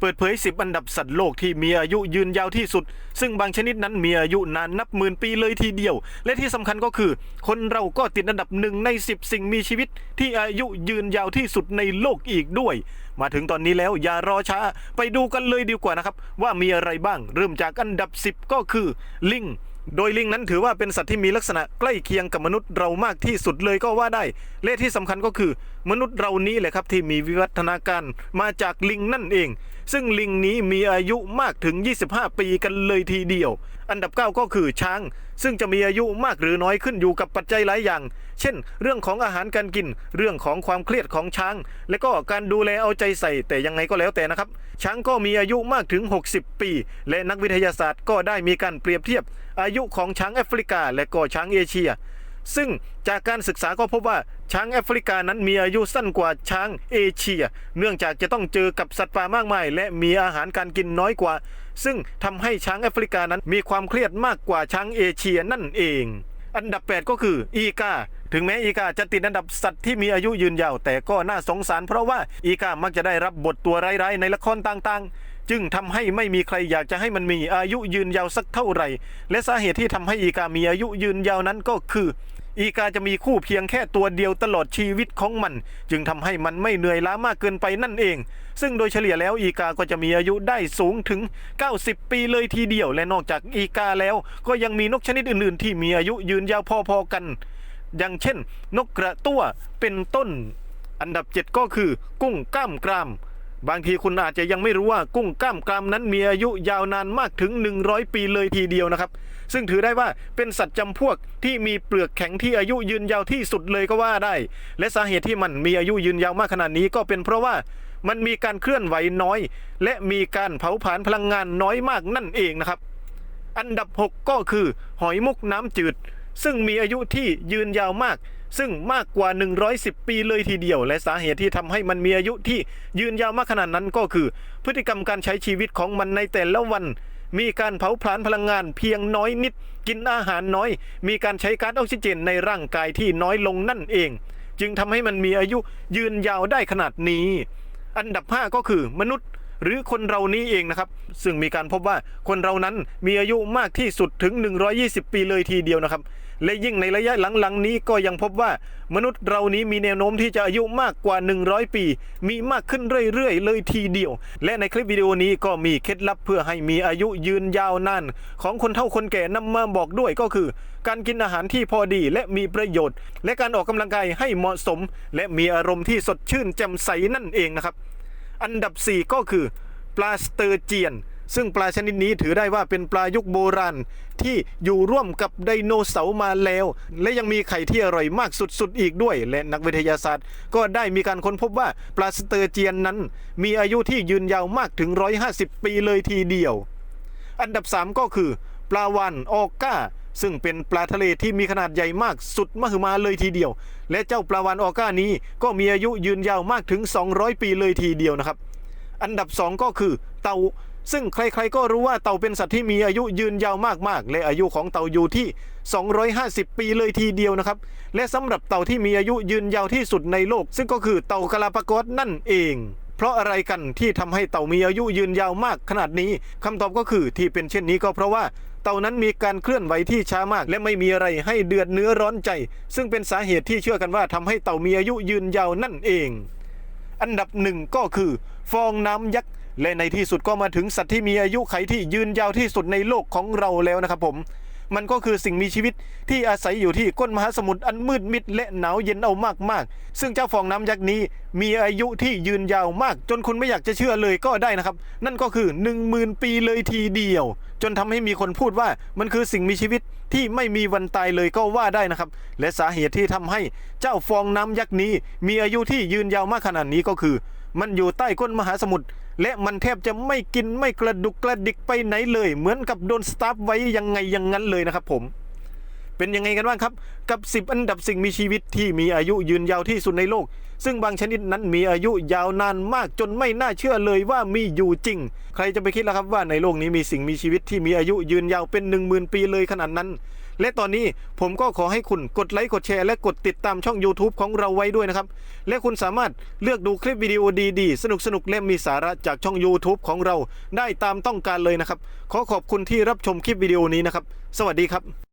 เปิดเผย 10 อันดับสัตว์โลกที่มีอายุยืนยาวที่สุด ซึ่งบางชนิดนั้นมีอายุนานนับหมื่นปีเลยทีเดียว และที่สำคัญก็คือ คนเราก็ติดอันดับหนึ่งใน 10 สิ่งมีชีวิต ที่อายุยืนยาวที่สุดในโลกอีกด้วย มาถึงตอนนี้แล้วอย่ารอช้าไปดูกันเลยดีกว่านะครับ ว่ามีอะไรบ้าง เริ่มจากอันดับ 10 ก็คือลิงโดยลิงนั้นถือว่าเป็นสัตว์ที่มีลักษณะใกล้เคียงกับมนุษย์เรามากที่สุดเลยก็ว่าได้ และที่สำคัญก็คือ มนุษย์เรานี้แหละครับที่มีวิวัฒนาการมาจากลิงนั่นเอง ซึ่งลิงนี้มีอายุมากถึง 25 ปีกันเลยทีเดียว อันดับ 9 ก็คือช้าง ซึ่งจะมีอายุมากหรือน้อยขึ้นอยู่กับปัจจัยหลายอย่าง เช่น เรื่องของอาหารการกิน เรื่องของความเครียดของช้าง และก็การดูแลเอาใจใส่ แต่ยังไงก็แล้วแต่นะครับ ช้างก็มีอายุมากถึง 60 ปี และนักวิทยาศาสตร์ก็ได้มีการเปรียบเทียบ อายุของช้างแอฟริกา และก็ช้างเอเชีย ซึ่งจากการศึกษาก็พบว่าช้างแอฟริกานั้นมีอายุสั้นกว่าช้างเอเชีย เนื่องจากจะต้องเจอกับสัตว์ป่ามากมาย และมีอาหารการกินน้อยกว่า ซึ่งทำให้ช้างแอฟริกานั้นมีความเครียดมากกว่าช้างเอเชียนั่นเอง อันดับ 8 ก็คืออีกา ถึงแม้อีกาจะติดอันดับสัตว์ที่มีอายุยืนยาวแต่ก็น่าสงสาร เพราะว่าอีกามักจะได้รับบทตัวร้ายๆในละครต่างๆ จึงทำให้ไม่มีใครอยากจะให้มันมีอายุยืนยาวสักเท่าไหร่ และสาเหตุที่ทำให้อีกามีอายุยืนยาวนั้นก็คือ อีกาจะมีคู่เพียงแค่ตัวเดียวตลอดชีวิตของมัน จึงทำให้มันไม่เหนื่อยล้ามากเกินไปนั่นเอง ซึ่งโดยเฉลี่ยแล้วอีกาก็จะมีอายุได้สูงถึง 90 ปีเลยทีเดียว และนอกจากอีกาแล้ว ก็ยังมีนกชนิดอื่นๆ ที่มีอายุยืนยาวพอๆกัน อย่างเช่น นกกระตั้วเป็นต้น อันดับ 7 ก็คือ กุ้งก้ามกราม บางทีคุณอาจจะยังไม่รู้ว่ากุ้งก้ามกรามนั้นมีอายุยาวนานมากถึง 100 ปีเลยทีเดียวนะครับ ซึ่งถือได้ว่าเป็นสัตว์จำพวกที่มีเปลือกแข็งที่อายุยืนยาวที่สุดเลยก็ว่าได้ และสาเหตุที่มันมีอายุยืนยาวมากขนาดนี้ก็เป็นเพราะว่ามันมีการเคลื่อนไหวน้อย และมีการเผาผลาญพลังงานน้อยมากนั่นเองนะครับ อันดับ 6 ก็คือหอยมุกน้ำจืด ซึ่งมีอายุที่ยืนยาวมาก ซึ่งมากกว่า 110 ปีเลยทีเดียว และสาเหตุที่ทำให้มันมีอายุที่ยืนยาวมากขนาดนั้นก็คือ พฤติกรรมการใช้ชีวิตของมันในแต่ละวัน มีการเผาผลาญพลังงานเพียงน้อยนิด กินอาหารน้อย มีการใช้ก๊าซออกซิเจนในร่างกายที่น้อยลงนั่นเอง จึงทำให้มันมีอายุยืนยาวได้ขนาดนี้ อันดับ 5 ก็คือมนุษย์ หรือคนเรานี้เองนะครับ ซึ่งมีการพบว่าคนเรานั้นมีอายุมากที่สุดถึง 120 ปีเลยทีเดียวนะครับ และยิ่งในระยะหลังๆนี้ก็ยังพบว่ามนุษย์เรานี้มีแนวโน้มที่จะอายุมากกว่า 100 ปี มีมากขึ้นเรื่อยๆ เลยทีเดียว และในคลิปวิดีโอนี้ก็มีเคล็ดลับเพื่อให้มีอายุยืนยาวนานของคนเฒ่าคนแก่นำมาบอกด้วยก็คือ การกินอาหารที่พอดีและมีประโยชน์ และการออกกำลังกายให้เหมาะสม และมีอารมณ์ที่สดชื่นแจ่มใสนั่นเองนะครับ อันดับ 4 ก็คือ ปลาสเตอร์เจียน ซึ่งปลาชนิดนี้ถือได้ว่าเป็นปลายุคโบราณ ที่อยู่ร่วมกับไดโนเสาร์มาแล้ว และยังมีไข่ที่อร่อยมากสุดๆ อีกด้วย และนักวิทยาศาสตร์ ก็ได้มีการค้นพบว่าปลาสเตอร์เจียนนั้น มีอายุที่ยืนยาวมากถึง 150 ปีเลยทีเดียว อันดับ 3 ก็คือ ปลาวานออก้า ซึ่งเป็นปลาทะเลที่มีขนาดใหญ่มากสุดมหึมาเลยทีเดียว และเจ้าปลาวานออก้านี้ก็มีอายุยืนยาวมากถึง 200 ปีเลยทีเดียวนะครับ อันดับ 2 ก็คือเต่าซึ่งใครๆก็รู้ว่าเต่าเป็นสัตว์ที่มีอายุยืนยาวมากๆ และอายุของเต่าอยู่ที่ 250 ปีเลยทีเดียวนะครับ และสำหรับเต่าที่มีอายุยืนยาวที่สุดในโลก ซึ่งก็คือเต่ากาลาปากอสนั่นเอง เพราะอะไรกันที่ทำให้เต่ามีอายุยืนยาวมากขนาดนี้คำตอบก็คือที่เป็นเช่นนี้ก็เพราะว่า เต่านั้นมีการเคลื่อนไหวที่ช้ามาก และไม่มีอะไรให้เดือดเนื้อร้อนใจ ซึ่งเป็นสาเหตุที่เชื่อกันว่าทำให้เต่ามีอายุยืนยาวนั่นเอง อันดับหนึ่งก็คือ ฟองน้ำยักษ์และในที่สุดก็มาถึงสัตว์ที่มีอายุไขที่ยืนยาวที่สุดในโลกของเราแล้วนะครับผม มันก็คือสิ่งมีชีวิตที่อาศัยอยู่ที่ก้นมหาสมุทรอันมืดมิดและหนาวเย็นเอามากๆ ซึ่งเจ้าฟองน้ำยักษ์นี้มีอายุที่ยืนยาวมาก จนคุณไม่อยากจะเชื่อเลยก็ได้นะครับ นั่นก็คือ 1 0,000 ปีเลยทีเดียว จนทำให้มีคนพูดว่ามันคือสิ่งมีชีวิตที่ไม่มีวันตายเลยก็ว่าได้นะครับ และสาเหตุที่ทำให้เจ้าฟองน้ำยักษ์นี้ มีอายุที่ยืนยาวมากขนาดนี้ก็คือ มันอยู่ใต้ก้นมหาสมุทร และมันแทบจะไม่กินไม่กระดุกกระดิกไปไหนเลย เหมือนกับโดนสตาร์ฟไว้ยังไงอย่างนั้นเลยนะครับผม เป็นยังไงกันบ้างครับ กับ 10 อันดับสิ่งมีชีวิตที่มีอายุยืนยาวที่สุดในโลก ซึ่งบางชนิดนั้นมีอายุยาวนานมากจนไม่น่าเชื่อเลยว่ามีอยู่จริง ใครจะไปคิดล่ะครับว่าในโลกนี้มีสิ่งมีชีวิตที่มีอายุยืนยาวเป็น 1 0,000 ปีเลยขนาดนั้น และตอนนี้ผมก็ขอให้คุณกดไลค์กดแชร์และกดติดตามช่อง YouTube ของเราไว้ด้วยนะครับ และคุณสามารถเลือกดูคลิปวิดีโอดีๆ สนุกๆและมีสาระจากช่อง YouTube ของเราได้ตามต้องการเลยนะครับ ขอขอบคุณที่รับชมคลิปวิดีโอนี้นะครับ สวัสดีครับ